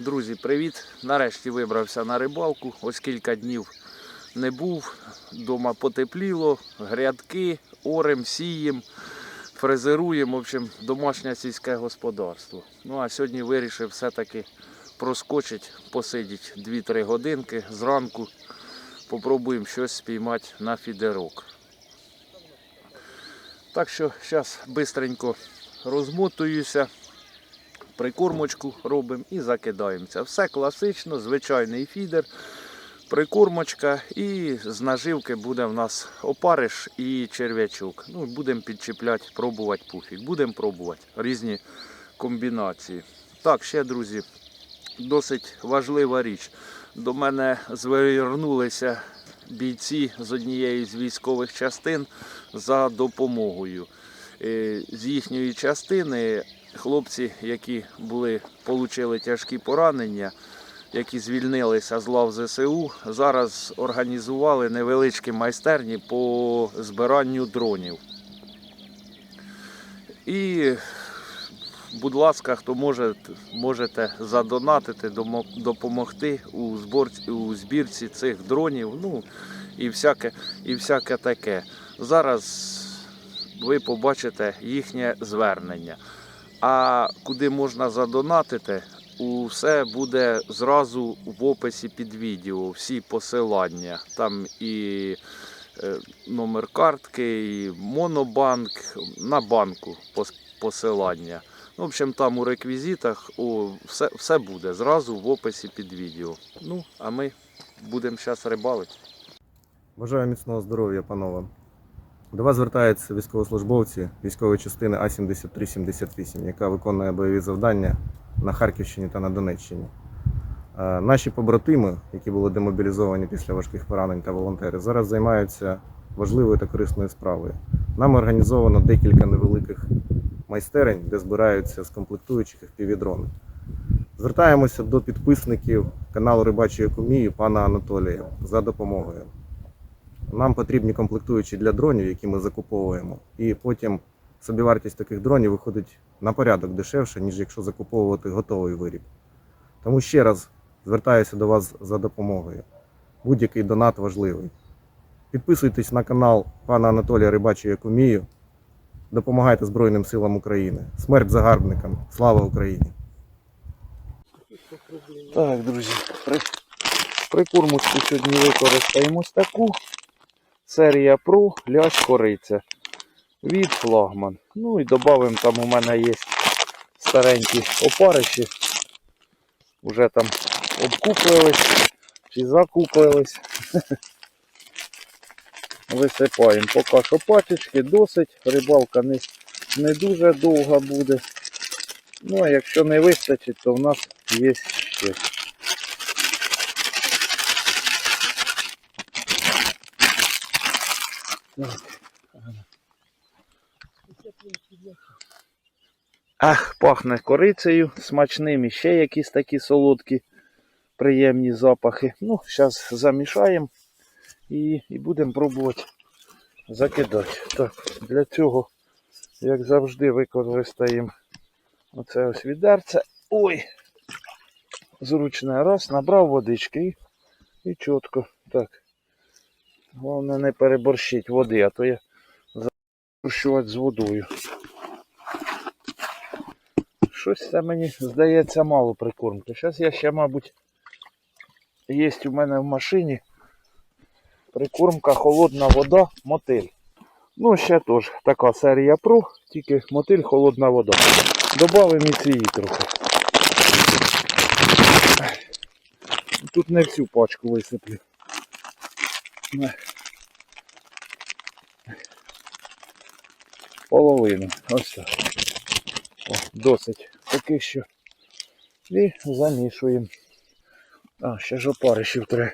Друзі, привіт! Нарешті вибрався на рибалку. Ось кілька днів не був. Дома потепліло, грядки, орем, сієм, фрезеруємо. В общем, домашнє сільське господарство. Ну а сьогодні вирішив все-таки проскочить, посидіть 2-3 годинки зранку. Попробуємо щось спіймати на фідерок. Так що зараз швидко розмотуюся прикормочку робимо і закидаємося. Все класично, звичайний фідер, прикормочка і з наживки буде в нас опариш і черв'ячок. Ну, Будемо підчіпляти, пробувати пуфік. Будемо пробувати різні комбінації. Так, ще, друзі, досить важлива річ. До мене звернулися бійці з однієї з військових частин за допомогою. Е, З їхньої частини хлопці, які були, отримали тяжкі поранення, які звільнилися з лав ЗСУ, зараз організували невеличкі майстерні по збиранню дронів. І, будь ласка, хто може, можете задонатити, допомогти у, збор, у збірці цих дронів, ну і всяке, і всяке таке. Зараз ви побачите їхнє звернення. А куди можна задонатити, усе буде зразу в описі під відео, всі посилання. Там і е, номер картки, і монобанк, на банку посилання. Ну, В общем, там у реквізитах о, все, все буде зразу в описі під відео. Ну, а ми будемо зараз рибалити. Бажаю міцного здоров'я, панове. До вас звертаються військовослужбовці військової частини А-7378, яка виконує бойові завдання на Харківщині та на Донеччині. Е, Наші побратими, які були демобілізовані після важких поранень та волонтери, зараз займаються важливою та корисною справою. Нам організовано декілька невеликих майстерень, де збираються з комплектуючих FPV-дрони. Звертаємося до підписників каналу Рибачої Кумії пана Анатолія за допомогою. Нам потрібні комплектуючі для дронів, які ми закуповуємо, і потім собівартість таких дронів виходить на порядок дешевше, ніж якщо закуповувати готовий виріб. Тому ще раз звертаюся до вас за допомогою. Будь-який донат важливий. Підписуйтесь на канал пана Анатолія Рибачу Якумію. Допомагайте Збройним силам України. Смерть загарбникам! Слава Україні! Так, друзі, при, прикормочку сьогодні використаємо таку. Серія Pro ляж кориця від флагман. Ну і додамо, там у мене є старенькі опариші. Уже там обкупились чи закупились. Висипаємо поки що пачечки, досить. Рибалка не, не дуже довга буде. Ну а якщо не вистачить, то в нас є ще. Ах, пахне корицею смачним і ще якісь такі солодкі, приємні запахи. Ну, зараз замішаємо і, і будемо пробувати закидати. Так, для цього, як завжди, використаємо оце ось відерце. Ой! Зручне раз, набрав водички і, і чітко. Так. Головне не переборщить води, а то я запущувати з водою. Щось це мені здається мало прикормки. Зараз я ще, мабуть, є у мене в машині прикормка холодна вода, мотиль. Ну, ще теж така серія Pro, тільки мотиль, холодна вода. Добавимо і цієї трохи. Тут не всю пачку висиплю. Половину. Ось так. О, досить. Поки що. І замішуємо. А, ще ж опаришів треба.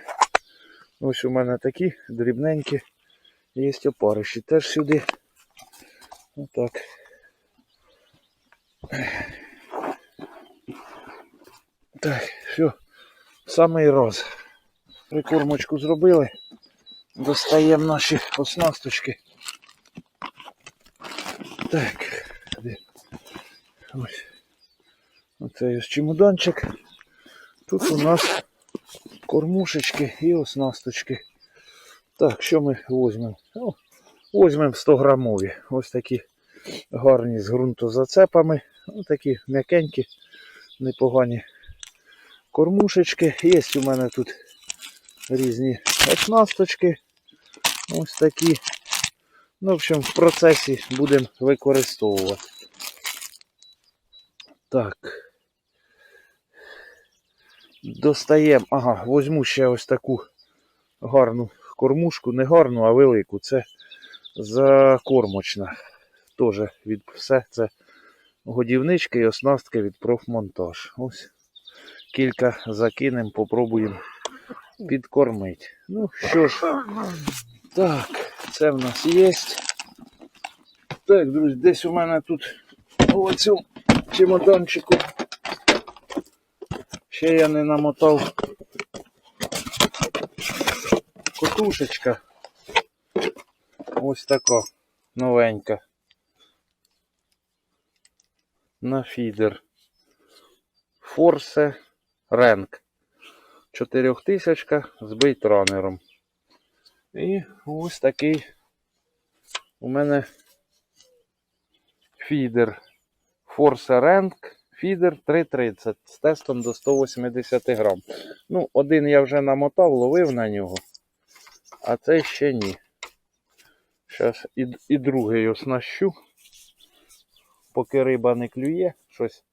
Ось у мене такі дрібненькі. Є опариші. Теж сюди. Отак. Так, все. Самий раз. Прикормочку зробили. Достаємо наші оснасточки. Так. Ось. Оце ось чемоданчик. Тут у нас кормушечки і оснасточки. Так, що ми візьмемо? Ну, візьмемо 100 грамові. Ось такі гарні з ґрунтозацепами. Ось такі м'якенькі, непогані кормушечки. Є у мене тут різні оснасточки. Ось такі. Ну, в общем, в процесі будемо використовувати. Так. Достаємо. Ага, візьму ще ось таку гарну кормушку. Не гарну, а велику. Це закормочна. Теж від все це годівнички і оснастки від профмонтаж. Ось кілька закинемо, попробуємо підкормити. Ну що ж, так, це в нас є. Так, друзі, десь у мене тут у цьому чемоданчику. Ще я не намотав котушечка. Ось така новенька. На фідер. Форсе Ренк. 4000 з бейтранером. І ось такий у мене фідер. Force Rank фідер 330 з тестом до 180 грам. Ну, один я вже намотав, ловив на нього, а цей ще ні. Зараз і, і другий оснащу. Поки риба не клює, щось,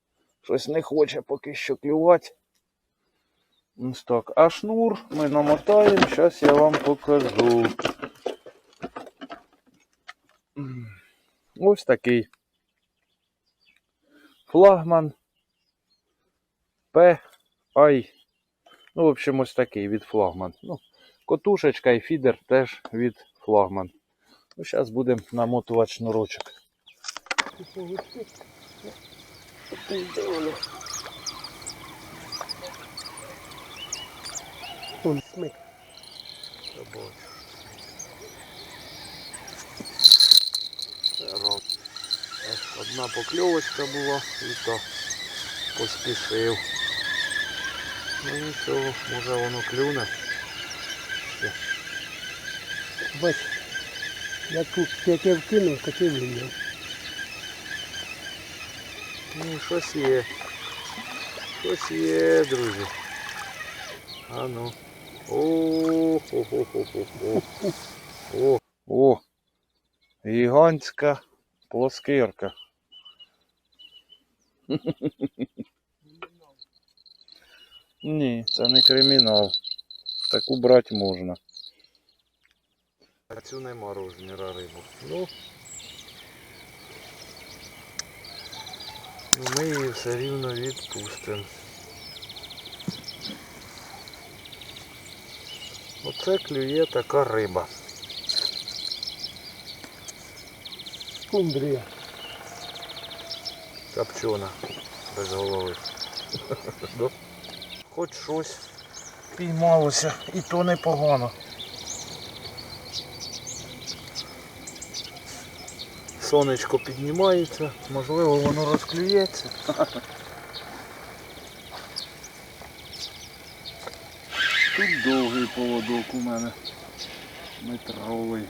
щось не хоче поки що клювати. Так. А шнур ми намотаємо, зараз я вам покажу. Ось такий флагман P. Ну, в общем, ось такий від флагман. Ну, котушечка і фідер теж від флагман. Ну, зараз будемо намотувати шнурочок. Он смик. Одна покльовочка була і то поспішив. Ну нічого, може воно клюне. Бач, я тут яке вкинув, таке вийняв. Ну, щось є. Щось є, друзі. А ну. О, О. Гігантська плоскирка. Ні, це не кримінал. Таку брати можна. А цю нема розміра рибу. Ну, Ну, ми її все рівно відпустимо. Оце клює така риба. Скумбрія. Копчена, без голови. Хоч щось піймалося, і то непогано. Сонечко піднімається, можливо воно розклюється. довгий поводок у мене. Метровий.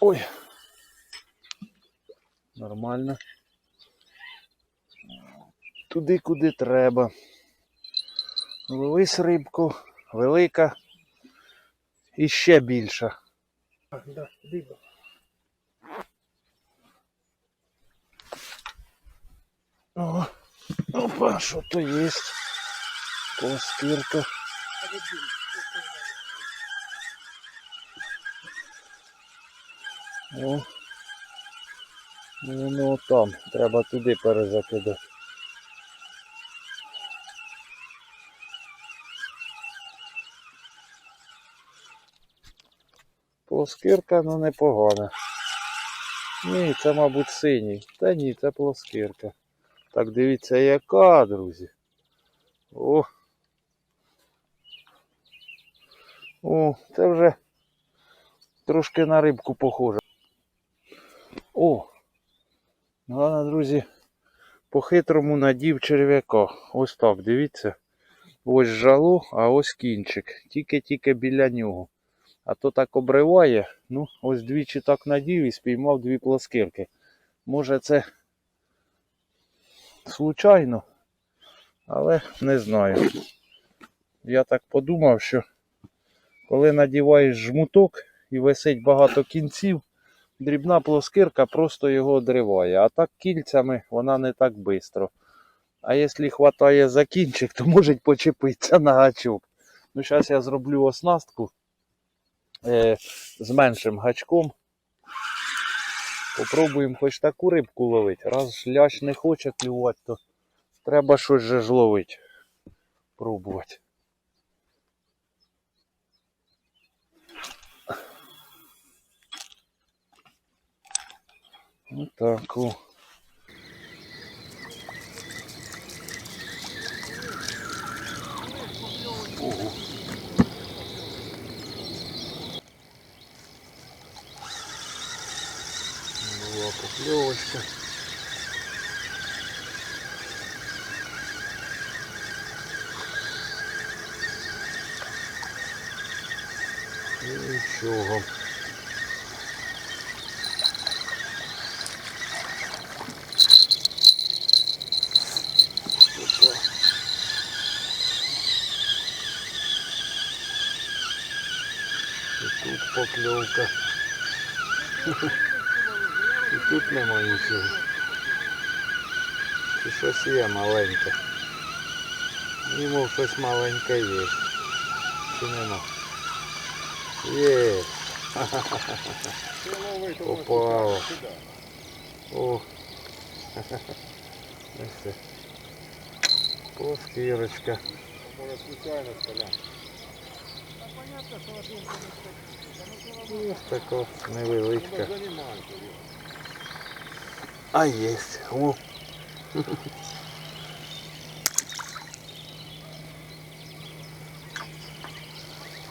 Ой. Нормально. Туди, куди треба. Ловись рибку, велика і ще більша. О, опа, що то є. Плоскирка. О. Ну, воно там. Треба туди перезакидати. Плоскирка, ну непогана. Ні, це, мабуть, синій. Та ні, це плоскирка. Так, дивіться, яка, друзі. О. О, це вже трошки на рибку похоже. О! Головне, друзі, по-хитрому надів черв'яка. Ось так, дивіться. Ось жало, а ось кінчик. Тільки-тільки біля нього. А то так обриває. Ну, ось двічі так надів і спіймав дві плоскирки. Може це случайно, але не знаю. Я так подумав, що коли надіваєш жмуток і висить багато кінців, дрібна плоскирка просто його одриває. А так кільцями вона не так швидко. А якщо хватає за кінчик, то може почепитися на гачок. Ну, зараз я зроблю оснастку е, з меншим гачком. Попробуємо хоч таку рибку ловити. Раз лящ не хоче клювати, то треба щось же ж ловити. Пробувати. Отак. Була покльовочка. І нічого. Опа. І тут покльовка. Тут нема нічого. Чи щось є маленьке. Йому щось маленьке є. Чи нема? Є. Попало. О. Ось це. Плоскірочка. Ось така невеличка. А есть. О.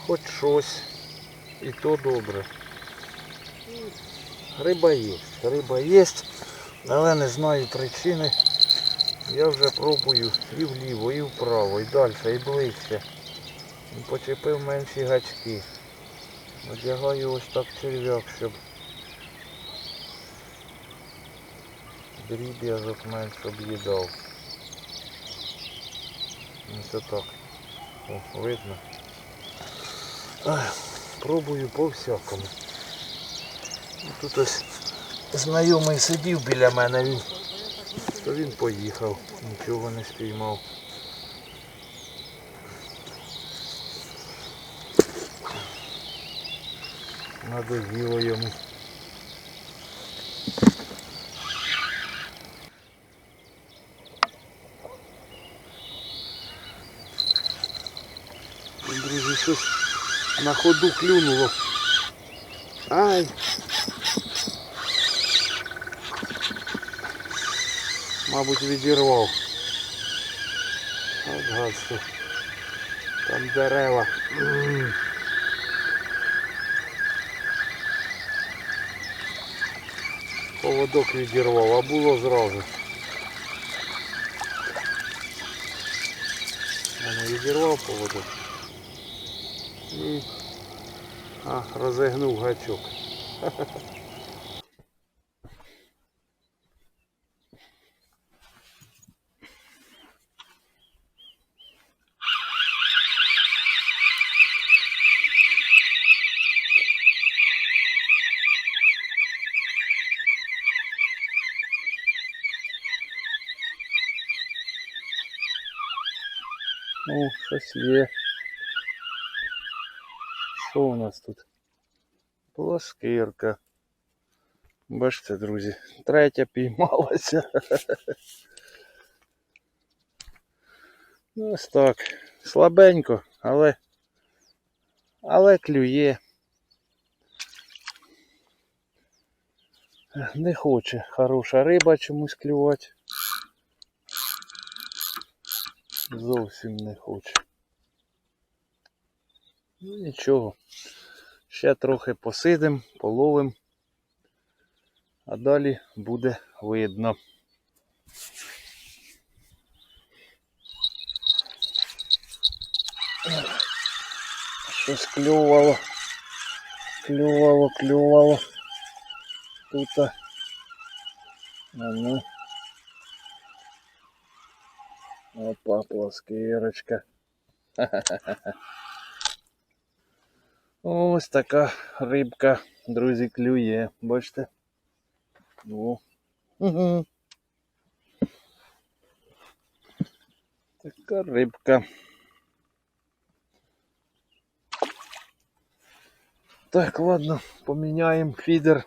Хоч щось. І то добре. Риба є. Риба є, але не знаю причини. Я вже пробую і вліво, і вправо, і далі, і ближче. Почепив менші гачки. Одягаю ось так черв'як, щоб дріб'язок менше об'їдав. Ось так. О, видно. Пробую по всякому. Тут ось знайомий сидів біля мене, він, то він поїхав, нічого не спіймав. Надоїло йому. щось на ходу клюнуло. Ай! Мабуть, відірвав. От гадство. Там дерева. М. Поводок відірвав, а було зразу. Мене відірвав поводок. І... А, розігнув гачок. Ну, щось є. Що у нас тут? Плоскирка. Бачите, друзі, третя піймалася. Ну, ось так. Слабенько, але, але клює. Не хоче хороша риба чомусь клювати. Зовсім не хоче. Ну нічого. Ще трохи посидим, половим. А далі буде видно. Щось клювало. Клювало, клювало. Тут. А ну. Опа, плоскирочка. Ось така рибка, друзі, клює. Бачите? О. Угу. Така рибка. Так, ладно, поміняємо фідер.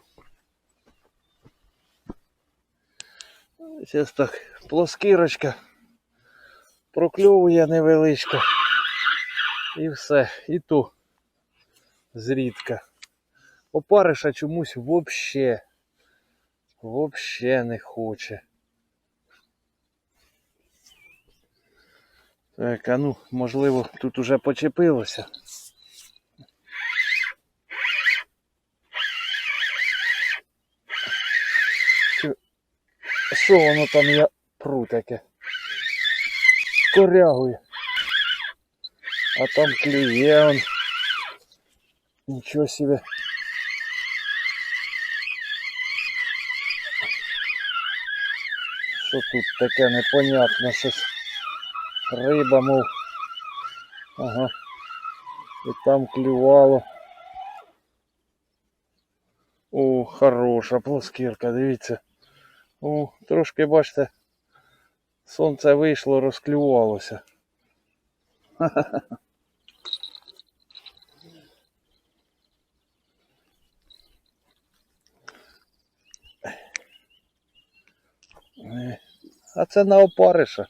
Зараз так, плоскирочка. Прокльовує невеличко. І все. І ту зрідка. Опариша чомусь вообще. Вообще не хоче. Так, а ну, можливо, тут уже почепилося. Що воно там я пру таке? Корягує. А там клює он. Нічого себе. Що тут таке непонятне щось. Риба, мов. Ага. І там клювало. О, хороша плоскірка, дивіться. О, трошки бачите. Сонце вийшло, розклювалося. Е, А це на опариша.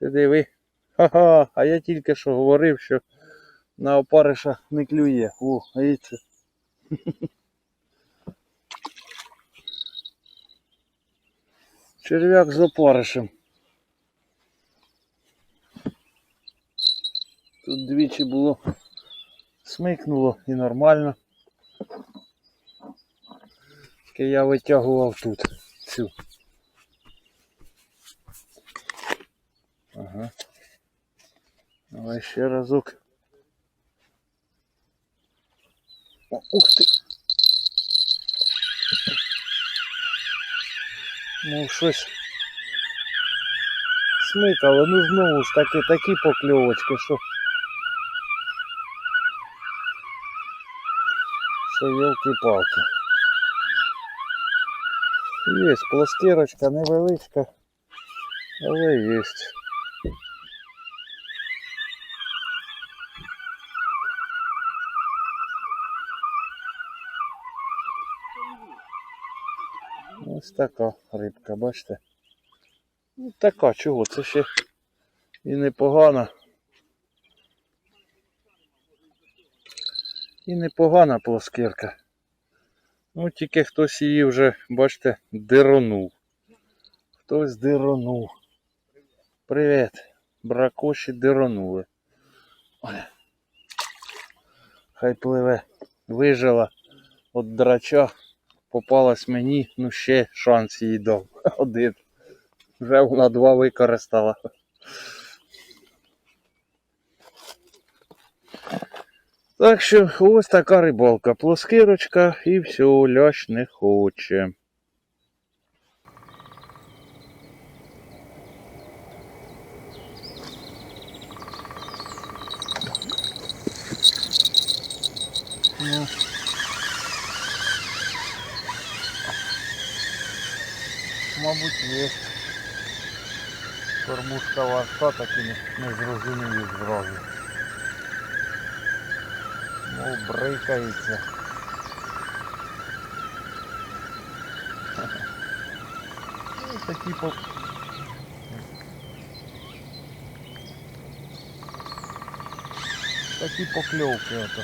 Ти диви. Ха-ха, а я тільки що говорив, що на опариша не клює. О, дивіться. Черв'як з опаришем. Тут двічі було смикнуло і нормально. Я витягував тут цю. Давай ще разок. О, ух ти. Ну щось смикало, ну знову ж таки такі покльовочки, що. Що йолки-палки. Є пластирочка невеличка, але є. Ось така рибка, бачите? Ну така, чого? Це ще і непогана. І непогана плоскирка. Ну, тільки хтось її вже, бачите, диронув. Хтось диронув. Привіт. Бракоші диронули. Хай пливе. Вижила от драча. Попалась мені, ну ще шанс їй дав. Один. Вже вона два використала. Так що ось така рибалка. Плоскирочка і все, лящ не хоче. Ну. Мабуть, є. Кормушка важка, так і не, не зрозумію зразу. Ну, брикається. Ну, такі по... Такі покльовки ото.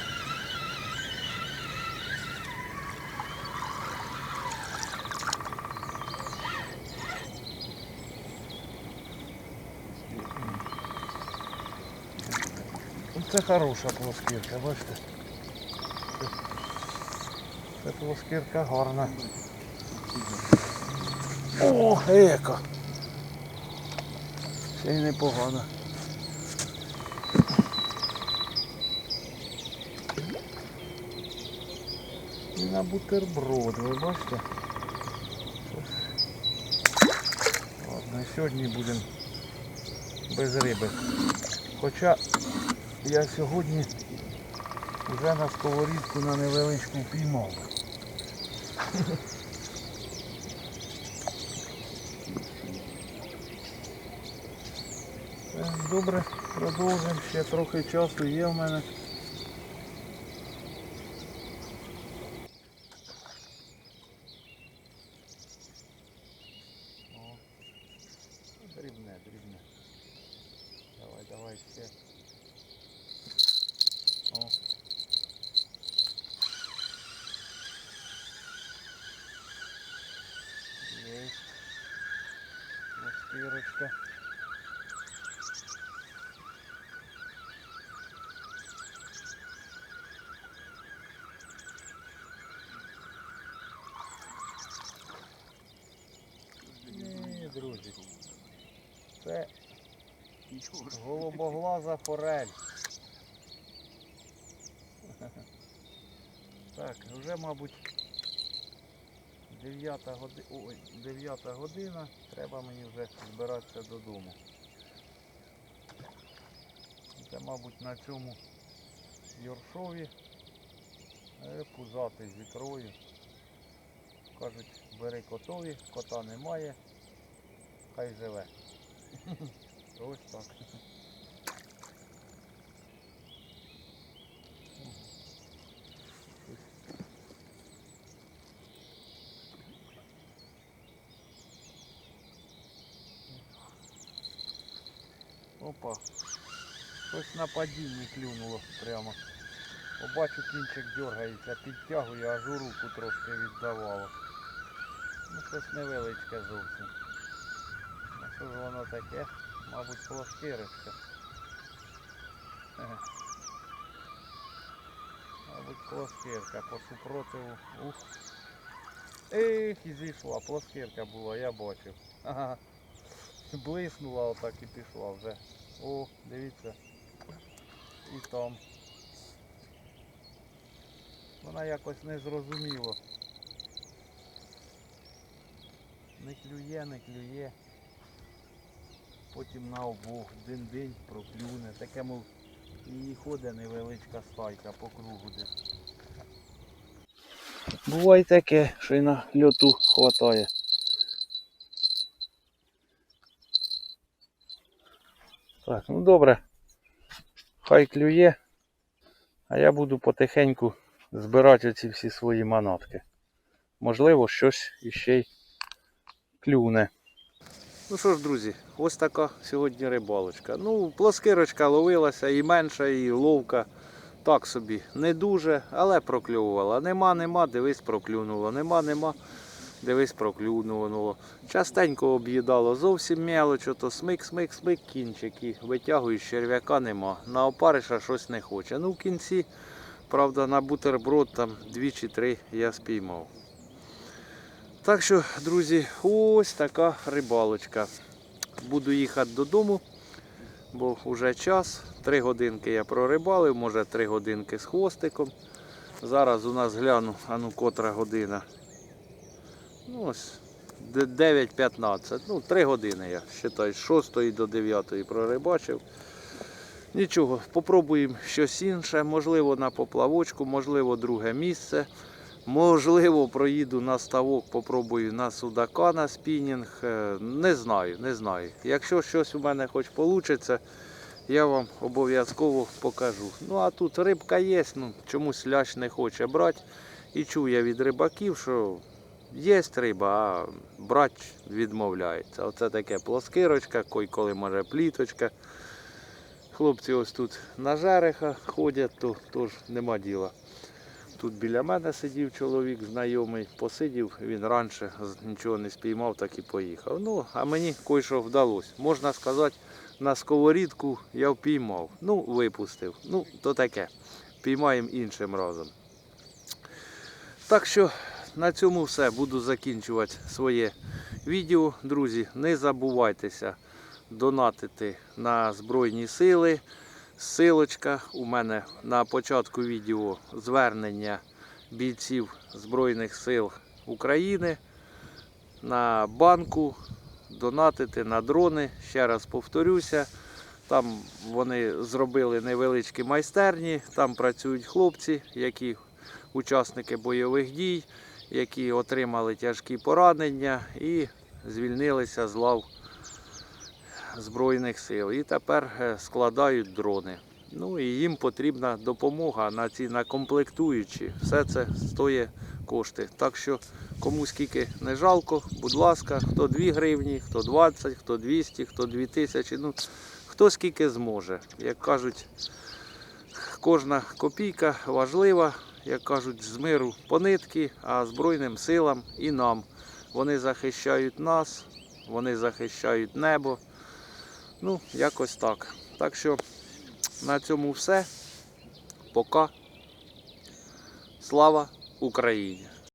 Ну, Це хороша плоскірка, бачите? Це- плоскірка гарна. О, ека. Ще й непогано. І на бутерброд, ви бачите? Ладно, сьогодні будемо без риби. Хоча я сьогодні вже на сковорідку на невеличку піймав. Е, Добре, продовжимо. Ще трохи часу є в мене. О, дрібне, дрібне. Давай, давай ще. О. Есть. Мастирочка. Ні, друзі. Це голубоглаза форель. Так, вже, мабуть, 9 година, ой, 9 година, треба мені вже збиратися додому. Це, мабуть, на цьому Йоршові е, пузати з ікрою. Кажуть, бери котові, кота немає, хай живе. Ось так. Опа. Щось на падінні клюнуло прямо. Побачу кінчик дергається, підтягує, аж у руку трошки віддавало. Ну щось невеличке зовсім. Що ж воно таке? Мабуть, плоскирочка. Мабуть, плоскирка по супротиву. Ух. Ех, і зійшла, плоскирка була, я бачив. Ага. Блиснула отак і пішла вже. О, дивіться. І там. Вона якось не зрозуміло. Не клює, не клює. Потім на обох день-день проклюне. Таке, мов, її ходить невеличка стайка по кругу десь. Буває таке, що й на льоту хватає. Так, ну добре. Хай клює. А я буду потихеньку збирати оці всі свої манатки. Можливо, щось іще й клюне. Ну що ж, друзі, ось така сьогодні рибалочка. Ну, плоскирочка ловилася і менша, і ловка. Так собі, не дуже, але прокльовувала. Нема, нема, дивись, проклюнуло. Нема, нема, дивись, проклюнуло. Частенько об'їдало зовсім мелоч, то смик, смик, смик, кінчик і витягуєш, черв'яка нема. На опариша щось не хоче. Ну в кінці, правда, на бутерброд там дві чи три я спіймав. Так що, друзі, ось така рибалочка. Буду їхати додому, бо вже час. Три годинки я прорибалив, може три годинки з хвостиком. Зараз у нас гляну, а ну котра година. Ну ось 9.15. Ну, 3 години я вважаю, з 6 до 9 прорибачив. Нічого, попробуємо щось інше, можливо на поплавочку, можливо друге місце. Можливо, проїду на ставок, попробую на судака на спінінг. Е, Не знаю, не знаю. Якщо щось у мене хоч вийде, я вам обов'язково покажу. Ну а тут рибка є, ну чомусь лящ не хоче брати. І чую я від рибаків, що є риба, а брати відмовляється. Оце таке плоскирочка, коли може пліточка. Хлопці ось тут на жереха ходять, то теж нема діла. Тут біля мене сидів чоловік знайомий, посидів, він раніше нічого не спіймав, так і поїхав. Ну, а мені кое-що вдалося. Можна сказати, на сковорідку я впіймав. Ну, випустив. Ну, то таке. Піймаємо іншим разом. Так що на цьому все. Буду закінчувати своє відео. Друзі, не забувайтеся донатити на Збройні Сили. Силочка у мене на початку відео звернення бійців Збройних сил України на банку, донатити на дрони. Ще раз повторюся. Там вони зробили невеличкі майстерні, там працюють хлопці, які учасники бойових дій, які отримали тяжкі поранення і звільнилися з лав Збройних сил. І тепер е, складають дрони. Ну і їм потрібна допомога на ці на комплектуючі. Все це стоїть кошти. Так що кому скільки не жалко, будь ласка, хто 2 гривні, хто 20, хто 200, хто 2000, ну хто скільки зможе. Як кажуть, кожна копійка важлива, як кажуть, з миру по нитки, а Збройним силам і нам. Вони захищають нас, вони захищають небо. Ну, якось так. Так що на цьому все. Пока. Слава Україні!